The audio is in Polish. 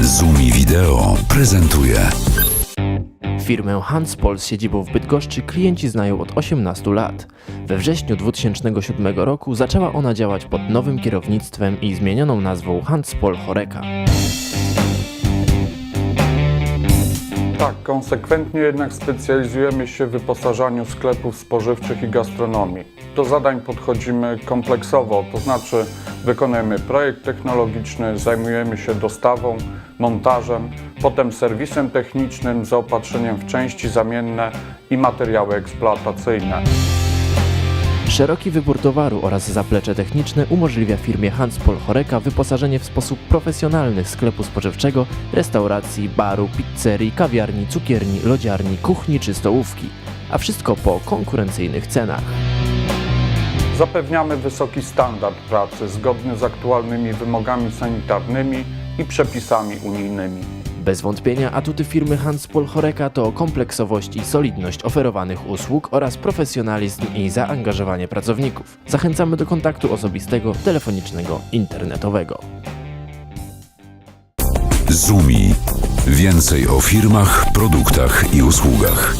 Zoomi Wideo prezentuje Firmę Hanspol z siedzibą w Bydgoszczy klienci znają od 18 lat. We wrześniu 2007 roku zaczęła ona działać pod nowym kierownictwem i zmienioną nazwą Hanspol Horeka. Tak, konsekwentnie jednak specjalizujemy się w wyposażaniu sklepów spożywczych i gastronomii. Do zadań podchodzimy kompleksowo, to znaczy wykonujemy projekt technologiczny, zajmujemy się dostawą, montażem, potem serwisem technicznym, zaopatrzeniem w części zamienne i materiały eksploatacyjne. Szeroki wybór towaru oraz zaplecze techniczne umożliwia firmie Hanspol Horeka wyposażenie w sposób profesjonalny sklepu spożywczego, restauracji, baru, pizzerii, kawiarni, cukierni, lodziarni, kuchni czy stołówki. A wszystko po konkurencyjnych cenach. Zapewniamy wysoki standard pracy zgodny z aktualnymi wymogami sanitarnymi i przepisami unijnymi. Bez wątpienia atuty firmy Hanspol Horeka to kompleksowość i solidność oferowanych usług oraz profesjonalizm i zaangażowanie pracowników. Zachęcamy do kontaktu osobistego, telefonicznego, internetowego. Zoomi. Więcej o firmach, produktach i usługach.